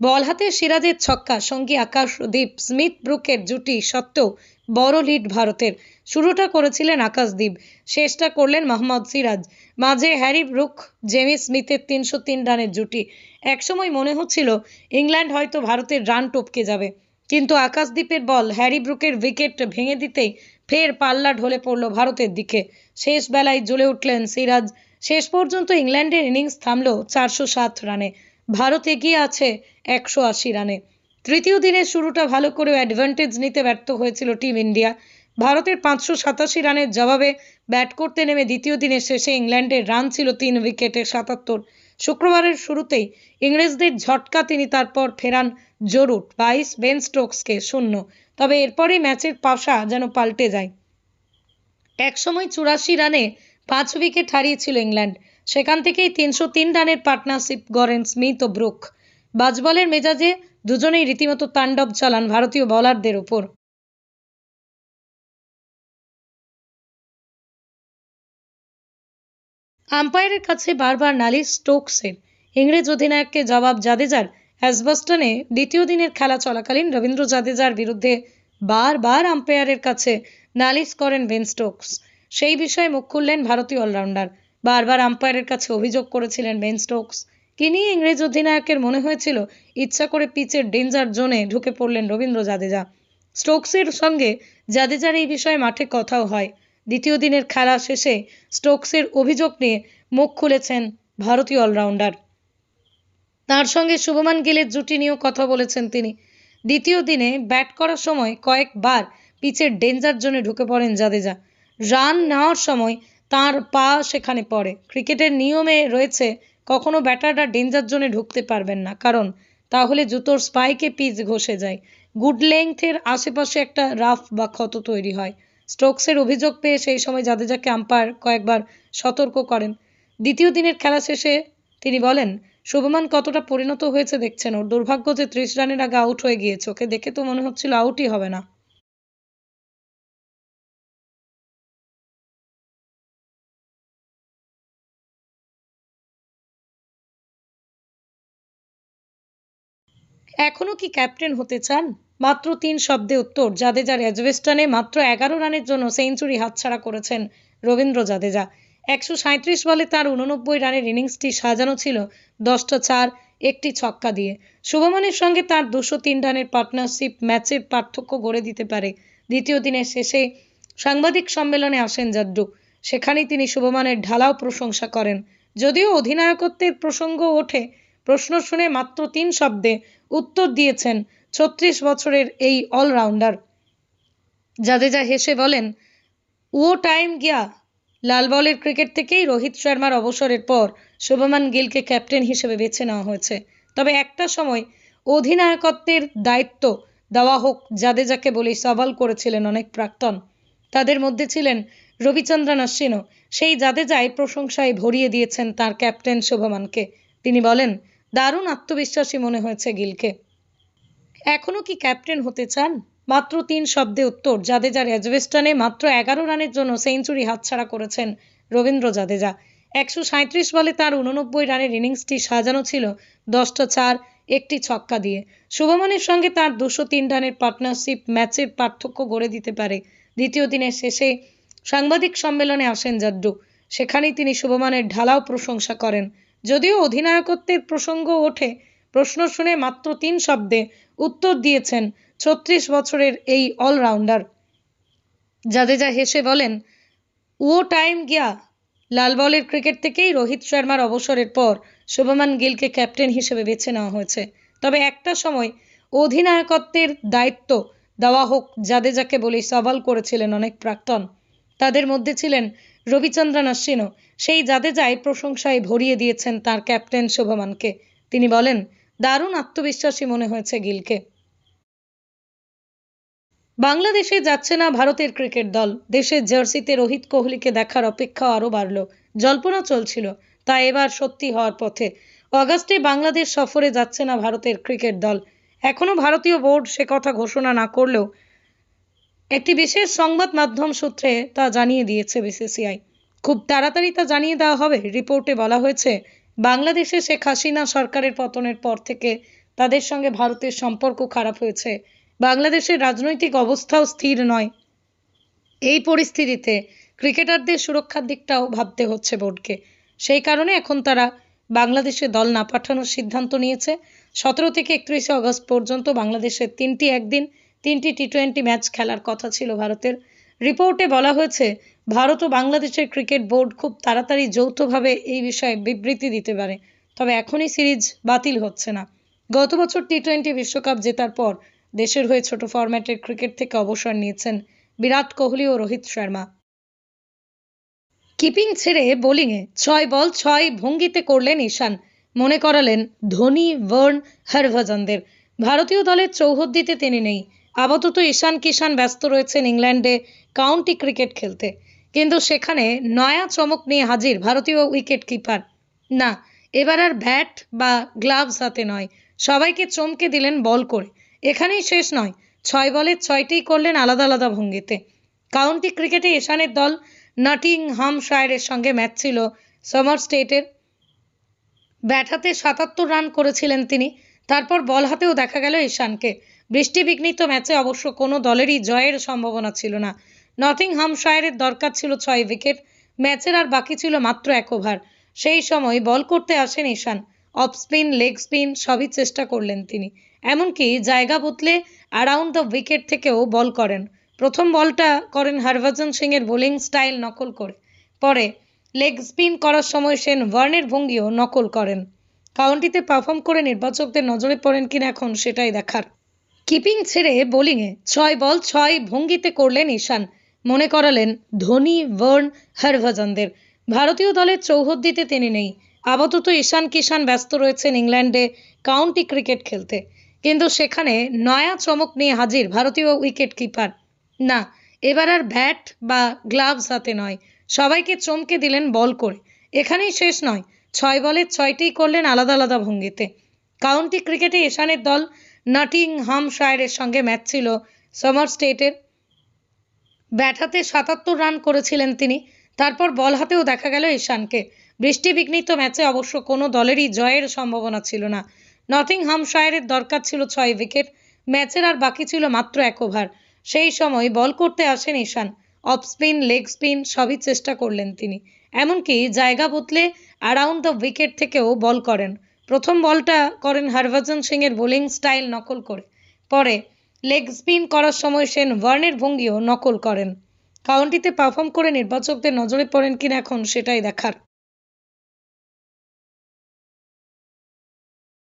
বল হাতে সিরাজের ছক্কা, সঙ্গী আকাশদীপ স্মিথ ব্রুকের জুটি সত্ত্বেও বড় লিড ভারতের। শুরুটা করেছিলেন আকাশদীপ শেষটা করলেন মোহাম্মদ সিরাজ। মাঝে হ্যারি ব্রুক, জেমি স্মিথের তিনশো তিন রানের জুটি। একসময় মনে হচ্ছিল ইংল্যান্ড হয়তো ভারতের রান টপকে যাবে। কিন্তু আকাশদ্বীপের বল হ্যারি ব্রুকের উইকেট ভেঙে দিতেই ফের পাল্লা ঢলে পড়ল ভারতের দিকে। শেষ বেলায় জ্বলে উঠলেন সিরাজ। শেষ পর্যন্ত ইংল্যান্ডের ইনিংস থামল চারশো সাত রানে। ভারত এগিয়ে আছে একশো আশি রানে। তৃতীয় দিনের শুরুটা ভালো করেও অ্যাডভান্টেজ নিতে ব্যর্থ হয়েছিল টিম ইন্ডিয়া ভারতের পাঁচশো সাতাশি রানের জবাবে ব্যাট করতে নেমে দ্বিতীয় দিনের শেষে ইংল্যান্ডের রান ছিল তিন উইকেটে সাতাত্তর। শুক্রবারের শুরুতেই ইংরেজদের ঝটকা তিনি তারপর ফেরান জরুট বাইশ বেন স্টোকসকে শূন্য। তবে এরপরই ম্যাচের পাশা যেন পাল্টে যায়। একসময় চুরাশি রানে পাঁচ উইকেট হারিয়েছিল ইংল্যান্ড। সেখান থেকেই তিনশো তিন রানের পার্টনারশিপ গড়েন স্মিথ ও ব্রুক। বাজবলের মেজাজে দুজনেই রীতিমতো তাণ্ডব চালান ভারতীয় বোলারদের ওপর। আম্পায়ারের কাছে বারবার নালিশ স্টোকসের। ইংরেজ অধিনায়ককে জবাব জাদেজার অ্যাসবাস্টনে দ্বিতীয় দিনের খেলা চলাকালীন রবীন্দ্র জাদেজার বিরুদ্ধে বারবার আম্পায়ারের কাছে নালিশ করেন বেন স্টোকস। সেই বিষয়ে মুখ খুললেন ভারতীয় অলরাউন্ডার। বারবার আম্পায়ারের কাছে অভিযোগ করেছিলেন বেন স্টোকস। নিয়ে ইংরেজ অধিনায়কের মনে হয়েছিল, ইচ্ছা করে পিচের ডেঞ্জার জোনে ঢুকে পড়লেন রবীন্দ্র জাদেজা। স্টোকসের সঙ্গে জাদেজার এই বিষয়ে মাঠে কথাও হয়। দ্বিতীয় দিনের খেলা শেষে স্টোকসের অভিযোগ নিয়ে মুখ খুলেছেন ভারতীয় অলরাউন্ডার। তার সঙ্গে শুভমান গিলের জুটি নিয়েও কথা বলেছেন তিনি। দ্বিতীয় দিনে ব্যাট করার সময় কয়েকবার পিচের ডেঞ্জার জোনে ঢুকে পড়েন জাদেজা। রান নেওয়ার সময় তার পা সেখানে পড়ে। ক্রিকেটের নিয়মে রয়েছে, কখনো ব্যাটাররা ডেঞ্জার জোনে ঢুকতে পারবেন না। কারণ, তাহলে জুতোর স্পাইকে পিচ ঘষে যায়। গুড লেংথের আশেপাশে একটা রাফ বা ক্ষত তৈরি হয়। স্টোকসের অভিযোগ পেয়ে সেই সময় জাদেজাকে আম্পায়ার কয়েকবার সতর্ক করেন। দ্বিতীয় দিনের খেলা শেষে তিনি বলেন, শুভমান কতটা পরিণত হয়েছে দেখছেন? ওর দুর্ভাগ্য যে ত্রিশ রানের আগে আউট হয়ে গিয়েছে। ওকে দেখে তো মনে হচ্ছিল আউটই হবে না। এখনও কি ক্যাপ্টেন হতে চান? মাত্র তিন শব্দে উত্তর জাদেজার এজবেস্টনে মাত্র এগারো রানের জন্য সেঞ্চুরি হাতছাড়া করেছেন রবীন্দ্র জাদেজা। একশো সাঁত্রিশ বলে তার উননব্বই রানের ইনিংসটি সাজানো ছিল দশটা চার, একটি ছক্কা দিয়ে। শুভমনের সঙ্গে তার দুশো তিন রানের পার্টনারশিপ ম্যাচের পার্থক্য গড়ে দিতে পারে। দ্বিতীয় দিনের শেষে সাংবাদিক সম্মেলনে আসেন জাড্ডু। সেখানেই তিনি শুভমানের ঢালাও প্রশংসা করেন। যদিও অধিনায়কত্বের প্রসঙ্গ ওঠে প্রশ্ন শুনে মাত্র তিন শব্দে উত্তর দিয়েছেন ছত্রিশ বছরের এই অলরাউন্ডার জাদেজা হেসে বলেন, ও টাইম গিয়া, লাল বলের ক্রিকেট থেকেই রোহিত শর্মার অবসরের পর শুভমান গিলকে ক্যাপ্টেন হিসেবে বেছে নেওয়া হয়েছে। তবে একটা সময় অধিনায়কত্বের দায়িত্ব দেওয়া হোক জাদেজাকে বলেই সওয়াল করেছিলেন অনেক প্রাক্তন। তাদের মধ্যে ছিলেন রবিচন্দ্রন অশ্বিনও সেই জাদেজাই প্রশংসায় ভরিয়ে দিয়েছেন তার ক্যাপ্টেন শুভমানকে। তিনি বলেন দারুণ আত্মবিশ্বাসী মনে হয়েছে গিলকে। এখনও কি ক্যাপ্টেন হতে চান? মাত্র তিন শব্দে উত্তর জাদেজার এজবেস্টনে মাত্র এগারো রানের জন্য সেঞ্চুরি হাতছাড়া করেছেন রবীন্দ্র জাদেজা। একশো সাঁত্রিশ বলে তার উননব্বই রানের ইনিংসটি সাজানো ছিল দশটা চার, একটি ছক্কা দিয়ে। শুভমনের সঙ্গে তার দুশো তিন রানের পার্টনারশিপ ম্যাচের পার্থক্য গড়ে দিতে পারে। দ্বিতীয় দিনের শেষে সাংবাদিক সম্মেলনে আসেন জাড্ডু। সেখানেই তিনি শুভমানের ঢালাও প্রশংসা করেন। যদিও অধিনায়কত্বের প্রসঙ্গ ওঠে, প্রশ্ন শুনে মাত্র তিন শব্দে উত্তর দিয়েছেন ছত্রিশ বছরের এই অলরাউন্ডার জাদেজা হেসে বলেন, ও টাইম গিয়া, লাল বলের ক্রিকেট থেকেই রোহিত শর্মার অবসরের পর শুভমান গিলকে ক্যাপ্টেন হিসেবে বেছে নেওয়া হয়েছে। তবে একটা সময় অধিনায়কত্বের দায়িত্ব দেওয়া হোক জাদেজাকে বলেই সওয়াল করেছিলেন অনেক প্রাক্তন। তাদের মধ্যে ছিলেন রবিচন্দ্রন অশ্বিনও। সেই জাদেজাই প্রশংসায় ভরিয়ে দিয়েছেন তার ক্যাপ্টেন শুভমানকে। তিনি বলেন, দারুণ আত্মবিশ্বাসী মনে হয়েছে গিলকে। বাংলাদেশে যাচ্ছে না ভারতের ক্রিকেট দল। দেশের জার্সিতে রোহিত কোহলিকে দেখার অপেক্ষা আরও বাড়ল। জল্পনা চলছিল, তা এবার সত্যি হওয়ার পথে। অগাস্টে বাংলাদেশ সফরে যাচ্ছে না ভারতের ক্রিকেট দল। এখনও ভারতীয় বোর্ড সে কথা ঘোষণা না করলেও একটি বিশেষ সংবাদ মাধ্যম সূত্রে তা জানিয়ে দিয়েছে বিসিসিআই। খুব তাড়াতাড়ি তা জানিয়ে দেওয়া হবে। রিপোর্টে বলা হয়েছে, বাংলাদেশে শেখ হাসিনা সরকারের পতনের পর থেকে তাদের সঙ্গে ভারতের সম্পর্ক খারাপ হয়েছে। বাংলাদেশের রাজনৈতিক অবস্থাও স্থির নয়। এই পরিস্থিতিতে ক্রিকেটারদের সুরক্ষার দিকটাও ভাবতে হচ্ছে বোর্ডকে। সেই কারণে এখন তারা বাংলাদেশে দল না পাঠানোর সিদ্ধান্ত নিয়েছে। সতেরো থেকে একত্রিশে আগস্ট পর্যন্ত বাংলাদেশের তিনটি একদিন তিনটি টি টোয়েন্টি ম্যাচ খেলার কথা ছিল ভারতের। রিপোর্টে বলা হয়েছে, ভারত ও বাংলাদেশের ক্রিকেট বোর্ড খুব তাড়াতাড়ি যৌথভাবে এই বিষয়ে বিবৃতি দিতে পারে। তবে এখনই সিরিজ বাতিল হচ্ছে না। গত বছর টি টোয়েন্টি বিশ্বকাপ জেতার পর দেশের হয়ে ছোট ফরম্যাটের ক্রিকেট থেকে অবসর নিয়েছেন বিরাট কোহলি ও রোহিত শর্মা। কিপিং ছেড়ে বোলিংয়ে ছয় বল, ছয় ভঙ্গিতে করলেন ঈশান। মনে করালেন ধোনি ভার্ন হরভজনদের ভারতীয় দলের চৌহদ্দিতে তিনি নেই। আপাতত ঈশান কিষান ব্যস্ত রয়েছেন ইংল্যান্ডে কাউন্টি ক্রিকেট খেলতে। কিন্তু সেখানে নয়া চমক নিয়ে হাজির ভারতীয় উইকেট কিপার। না, এবার আর ব্যাট বা গ্লাভস হাতে নয়। সবাইকে চমকে দিলেন বল করে। এখানেই শেষ নয়, ছয় বলে ছয়টিই করলেন আলাদা আলাদা ভঙ্গিতে। কাউন্টি ক্রিকেটে ঈশানের দল নটিংহামশায়ারের সঙ্গে ম্যাচ ছিল সামার স্টেটের। ব্যাট হাতে সাতাত্তর রান করেছিলেন তিনি। তারপর বল হাতেও দেখা গেল ঈশানকে। বৃষ্টিবিঘ্নিত ম্যাচে অবশ্য কোনো দলেরই জয়ের সম্ভাবনা ছিল না। নটিংহামশায়ারের দরকার ছিল ছয় উইকেট, ম্যাচের আর বাকি ছিল মাত্র এক ওভার। সেই সময় বল করতে আসেন Ishan. Off spin, leg spin সবই চেষ্টা করলেন তিনি। এমনকি জায়গা বদলে অ্যারাউন্ড দ্য উইকেট থেকেও বল করেন। প্রথম বলটা করেন হরভজন সিং এর বোলিং স্টাইল নকল করে। পরে লেগ স্পিন করার সময় সেন ওয়ার্নের ভঙ্গিও নকল করেন। কাউন্টিতে পারফর্ম করে নির্বাচকদের নজরে পড়েন কিনা এখন সেটাই দেখার। কিপিং ছেড়ে বোলিংয়ে ছয় বল, ছয় ভঙ্গিতে করলেন ঈশান। মনে করালেন ধোনি, ভার্ন, হরভজনদের। ভারতীয় দলের চৌহদ্দিতে তিনি নেই। আপাতত ঈশান কিষান ব্যস্ত রয়েছেন ইংল্যান্ডে কাউন্টি ক্রিকেট খেলতে। কিন্তু সেখানে নয়া চমক নিয়ে হাজির ভারতীয় উইকেট কিপার। না, এবার আর ব্যাট বা গ্লাভস হাতে নয়। সবাইকে চমকে দিলেন বল করে। এখানেই শেষ নয়। ছয় বলে ছয়টিই করলেন আলাদা আলাদা ভঙ্গিতে। কাউন্টি ক্রিকেটে ঈশানের দল নটিংহামশায়ারের সঙ্গে ম্যাচ ছিল সামার স্টেটের। ব্যাট হাতে সাতাত্তর রান করেছিলেন তিনি। তারপর বল হাতেও দেখা গেল ঈশানকে। বৃষ্টিবিঘ্নিত ম্যাচে অবশ্য কোনো দলেরই জয়ের সম্ভাবনা ছিল না। নটিংহামশায়ারের দরকার ছিল ছয় উইকেট। ম্যাচের আর বাকি ছিল মাত্র এক ওভার। সেই সময় বল করতে আসেন Ishan. Off spin, leg spin সবই চেষ্টা করলেন তিনি। এমনকি জায়গা বদলে অ্যারাউন্ড দ্য উইকেট থেকেও বল করেন। প্রথম বলটা করেন হরভজন সিংয়ের বোলিং স্টাইল নকল করে। পরে লেগ স্পিন করার সময় সেন ওয়ার্নের ভঙ্গিও নকল করেন। কাউন্টিতে পারফর্ম করে নির্বাচকদের নজরে পড়েন কিনা এখন সেটাই দেখার।